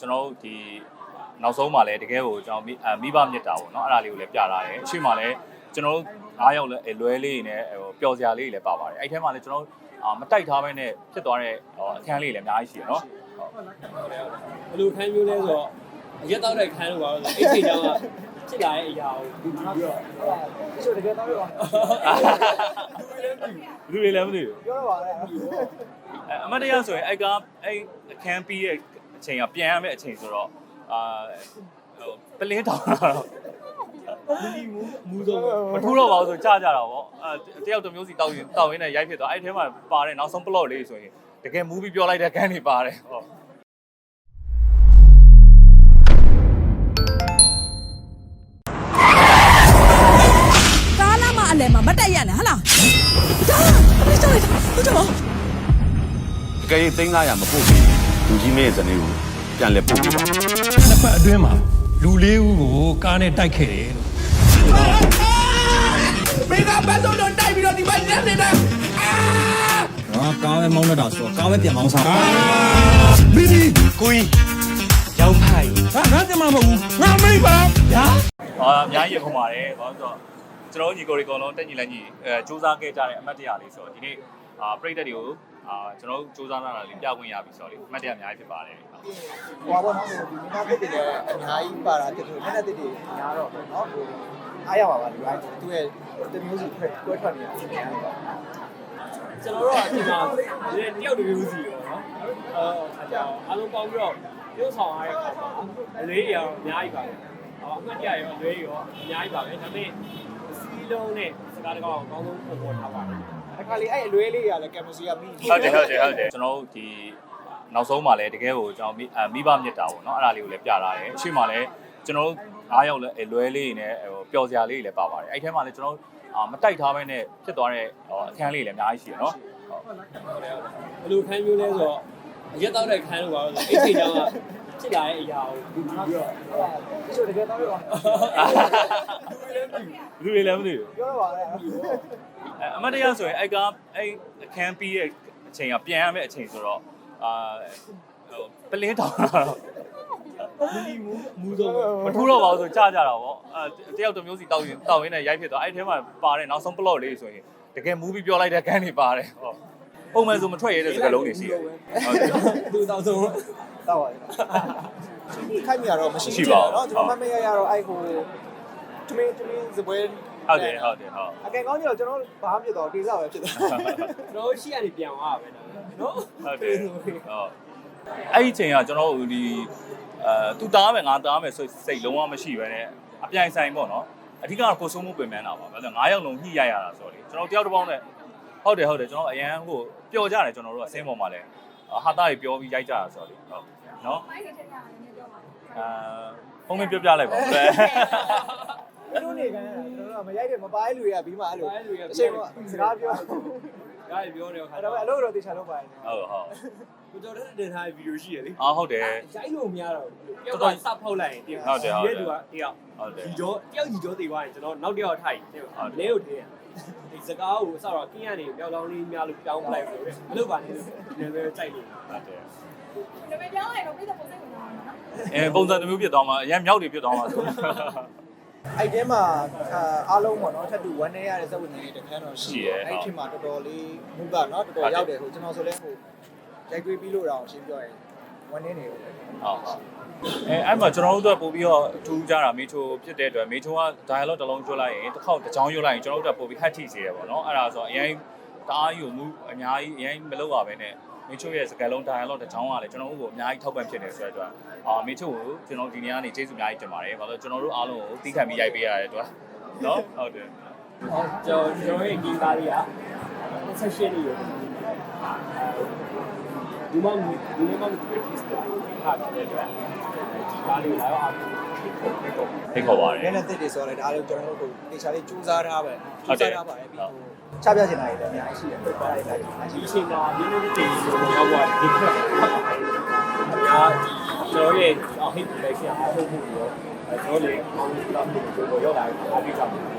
ကျွန်တော်တို့ဒီနောက်ဆုံးမှာလည်းတကယ်ကိုကျွန်တော်မိအဲမိဘမြတ်တာပေါ့နော်အဲ့ဒါလေးကိုလည်းပြထားတယ်အရှိမှလည်းကျွန်တော်တို့အားရောက်လဲလွဲလေးတွေနဲ့ဟိုပျော်စရာလေးတွေလည်းပါပါတယ်အဲ့ထဲမှာလည်းကျွန်တော်တို့အာမတိုက်ထားဘဲနဲ့ဖြစ်သွားတဲ့ဟိုအခန်းလေးတွေလည်းအများကြီးရှိရနော်ဟုတ်ဘယ်လိုခန်းမျိုးလဲဆိုတော့အရက်တော့တဲ့ခန်းလို့ပါလို့အဲ့ချိန်ကျတော့ဖြစ်လာတဲ့အရာကိုဒီပြီးတော့ချိုတကယ်တော့ပြောလူတွေလည်းမသိဘူးပြောတော့ပါလေအဲအမတ်တရားဆိုရင်အဲ့ကအဲ့အခန်းပြီးတဲ့ အချိန်ကပြန်ရမယ့်အချိန်ဆိုတော့အာဟိုပလင်းတောင်းတာတော့မီမူမူဆုံးမထူးတော့ပါဘူးဆိုကြာကြတာပေါ့အဲတယောက်တစ်မျိုးစီတောက်ရင်တောက်ရင်းနဲ့ရိုက်ဖြစ်သွားအဲ့ထဲမှာပါတဲ့နောက်ဆုံး plot လေးဆိုရင်တကယ် movie ပြောလိုက်တဲ့ကန်းတွေပါတယ်ဟုတ်ကားလမ်းမအလယ်မှာမတက်ရနဲ့ဟလားဒါအမေကြောက်လိုက်တာဟုတ်တယ်ပါအကယ်၍သိန်း900မပို့ပြီး လူကြီးမင်းရဲ့ဇနီးကိုပြန်လဲပို့ပေးပါနှစ်ပတ်အတွင်းမှာလူလေးဦးကိုကားနဲ့တိုက်ခဲ့တယ်လို့ငါကားပဲမောင်းနေတာဆိုတော့ကားပဲပြန်မောင်းစားဘီဘီကိုကြီးရောက်ဖိုင်ဟာငါတမမဟုတ်ဘူးငါမိပါညာအာအများကြီးရခုံပါတယ်ဘာလို့ဆိုတော့ ကျွန်တော်တို့ညီကိုတွေအကုန်လုံးတက်ညီလက်ညီအဲစူးစမ်းခဲ့ကြတဲ့အမတ်တရားလေးဆိုတော့ဒီနေ့အာပြိတက်တွေကိုအာကျွန်တော်တို့စူးစမ်းလာတာလေးပြခွင့်ရပြီဆိုတော့လေအမတ်တရားအများကြီးဖြစ်ပါတယ်ဟုတ် ဟွာဘောနော်ဒီမိသားတစ်တွေလည်းအများကြီးပါတာတကယ်မျက်နှာတစ်တွေများတော့ပဲเนาะဟိုအားရပါပါဒီပိုင်းသူရဲ့တမျိုးစီခွဲထွက်နေတာအများကြီးပါ ကျွန်တော်တို့ကဒီမှာဒီတယောက်တစ်မျိုးစီရောနော်အဲအကြောင်းအားလုံးပေါင်းပြီးတော့ပြုဆောင်ရတဲ့အခါမှာအလေးတွေရောအများကြီးပါပဲဟောအမှတ်ရရောအလေးရောအများကြီးပါပဲဒါပေမဲ့ စီးလုံးနဲ့စကားတကောက်အကောင်းဆုံးပုံပေါ်ထားပါတယ်အခါလေးအဲ့အလွဲလေးတွေကလည်းကင်မစီကမိဟုတ်တယ်ဟုတ်တယ်ဟုတ်တယ်ကျွန်တော်တို့ဒီနောက်ဆုံးမှာလည်းတကယ်ကိုကျွန်တော်မိအဲမိဘမြတ်တာပေါ့နော်အဲ့ဒါလေးကိုလည်းပြထားတယ်အရှိမှလည်းကျွန်တော်တို့အားရောက်လဲလွဲလေးတွေနဲ့ဟိုပျော်စရာလေးတွေလည်းပါပါတယ်အဲ့ထဲမှာလည်းကျွန်တော်တို့အာမတိုက်ထားဘဲနဲ့ဖြစ်သွားတဲ့ဟိုအခန်းလေးတွေလည်းအများကြီးရှိရနော်ဟုတ်ဘယ်လိုခန်းမျိုးလဲဆိုတော့အရက်တော့တဲ့ခန်းလို့ပါလို့အဲ့ချိန်ကျတော့ ဖြစ်လာတဲ့အရာကိုဒီပြီးတော့ချိုတကယ်တော့ပြောလူတွေလည်းမသိဘူးပြောတော့ပါလေအဲအမတ်တရားဆိုရင်အဲ့ကအဲ့အခန်းပြီးတဲ့အချိန်ကပြန်ရမယ့်အချိန်ဆိုတော့အာဟိုပလင်းတောင်းတာတော့မီမူမူဆုံးမထူးတော့ပါဘူးဆိုကြာကြတာပေါ့အဲတယောက်တစ်မျိုးစီတောက်ရင်တောက်ရင်းနဲ့ရိုက်ဖြစ်သွားအဲ့ထဲမှာပါတဲ့နောက်ဆုံး plot လေးဆိုရင်တကယ် movie ပြောလိုက်တဲ့ကန်းတွေပါတယ်ဟုတ် ပုံမှန်ဆိုမထွက်ရဲတဲ့စကားလုံးတွေရှိတယ်သူတောင်ဆုံးတော့ပါတယ်ခိုက်မိရတော့မရှိဘူးနော်ကျွန်တော်မမေ့ရရတော့အဲ့ဟိုတမင်းတမင်းစပွဲဟုတ်တယ်ဟုတ်တယ်ဟုတ်အကယ်ကောင်းကြီးတော့ကျွန်တော်ဘာမှဖြစ်တော့ကိစ္စပဲဖြစ်တာကျွန်တော်ရှိရနေပြောင်းသွားပဲနော်ဟုတ်တယ်ဟုတ်အဲ့ဒီအချိန်ကကျွန်တော်ဒီအဲသူတားမယ်ငါတားမယ်ဆိုစိတ်လုံးဝမရှိပဲနဲ့အပြိုင်ဆိုင်ပေါ့နော်အဓိကကိုဆုံးမှုပင်ပန်းတာပါဘာလို့၅ရောက်လုံးညှိရရတာဆိုတော့လေကျွန်တော်တယောက်တစ်ပေါင်းနဲ့ ဟုတ်တယ်ဟုတ်တယ်ကျွန်တော်အရန်ဟိုပျော်ကြတယ်ကျွန်တော်တို့အစင်းပေါ်မှာလဲဟာတာတွေပြောပြီးရိုက်ကြတာဆိုတော့လေဟုတ်နော်အာဖုန်းမပြောပြလိုက်ပါဦးပဲတို့နေကန်ကျွန်တော်ကမရိုက်တယ်မပိုင်းလူတွေကပြီးမှအဲ့လိုအချိန်ကစကားပြော ဒါရပြောနေခါအဲ့တော့တော့အလုပ်တော့တေချာလုပ်ပါတယ်ဟုတ်ဟုတ်ကိုကျော်တဲ့တင်ထားတဲ့ဗီဒီယိုရှိရလေအော်ဟုတ်တယ် ရိုက်လို့မရတော့ဘူးတယောက်ကစဖောက်လိုက်ရင်တယောက်ဟုတ်တယ်ဟုတ်တယ် ဒီကတယောက်ဟုတ်တယ် ဒီကျော်တယောက်ဒီကျော်တေသွားရင်ကျွန်တော်နောက်တယောက်ထိုက်တယ်ဟုတ်တယ် လဲကိုတင်းရဒီစကားကိုအစတော့ကင်းရနေပြောင်းလောင်းလေးများလို့ပြောင်းပလိုက်ဆိုတော့မလုပ်ပါနဲ့လို့နည်းနည်းကြိုက်နေဟုတ်တယ်ဒါပေမဲ့ပြောင်းလိုက်တော့ပြည့်တဲ့ပုံစံကိုတော့နော်အဲပုံစံတစ်မျိုးဖြစ်သွားမှာအရင်မြောက်တွေဖြစ်သွားမှာဆို အဲ့တဲမှာအားလုံးပေါ့နော်ထပ်တူဝမ်းနေရတဲ့စက်ဝင်နေတဲ့ခန်းတော့ရှိအဲ့ထင်မှာတော်တော်လေးမူကနော်တော်တော်ရောက်တယ်ဟိုကျွန်တော်ဆိုလဲဟိုရိုက်တွေးပြီးလို့တော့ရှင်းပြောရင်ဝမ်းနေနေလို့ဟုတ်ဟုတ်အဲအဲ့မှာကျွန်တော်တို့ကပို့ပြီးတော့အထူးကြတာမေချိုဖြစ်တဲ့အတွက်မေချိုက dialogue တစ်လုံးကျွတ်လိုက်ရင်တစ်ခေါက်တစ်ချောင်းရွတ်လိုက်ရင်ကျွန်တော်တို့ကပို့ပြီးဟတ်ထိစေတယ်ပေါ့နော်အဲ့ဒါဆိုအရင်တအားယူမှုအများကြီးအရင်မလုပ်ရဘဲနဲ့ မေချိုရဲ့စကားလုံး dialogue တစ်ချောင်းကလည်းကျွန်တော်တို့ကိုအများကြီးထောက်ပံ့ဖြစ်နေဆိုတဲ့အတွက်အာမေချိုကိုကျွန်တော်ဒီနေ့ကနေကျေးဇူးအများကြီးတင်ပါတယ်ဘာလို့ကျွန်တော်တို့အားလုံးကိုတီးခံပြီးရိုက်ပေးရတဲ့အတွက်နော်ဟုတ်တယ်ဟောကျွန်တော်ကျွန်တော်ရဲ့ဂီတာလေးကဆက်ရှင်းနေရော ဒီမှာဒီမှာဒီ artist ဟာတဲ့အတွက်ဒီကားလေးလာတော့အားလုံးဖိတ်ခေါ်ပါတယ်နည်းနည်းတစ်တွေဆိုတော့လည်းဒါလည်းကျွန်တော်တို့တေချာလေးစူးစမ်းထားပဲဟုတ်တယ်ထားပါတယ်ပြီးဟိုချပြချင်တာတွေလည်းအများကြီးရှိတယ်ပြလိုက်လိုက်အဒီရှိအချိန်မှာဒီလိုတင်ရောက်သွားဒီခက်အများကျွန်တော်ရဲ့အဟိတ် collection အားထုတ်မှုရောကျွန်တော်လေအောင်းလာမှုကိုရောက်လာအားပေးကြပါ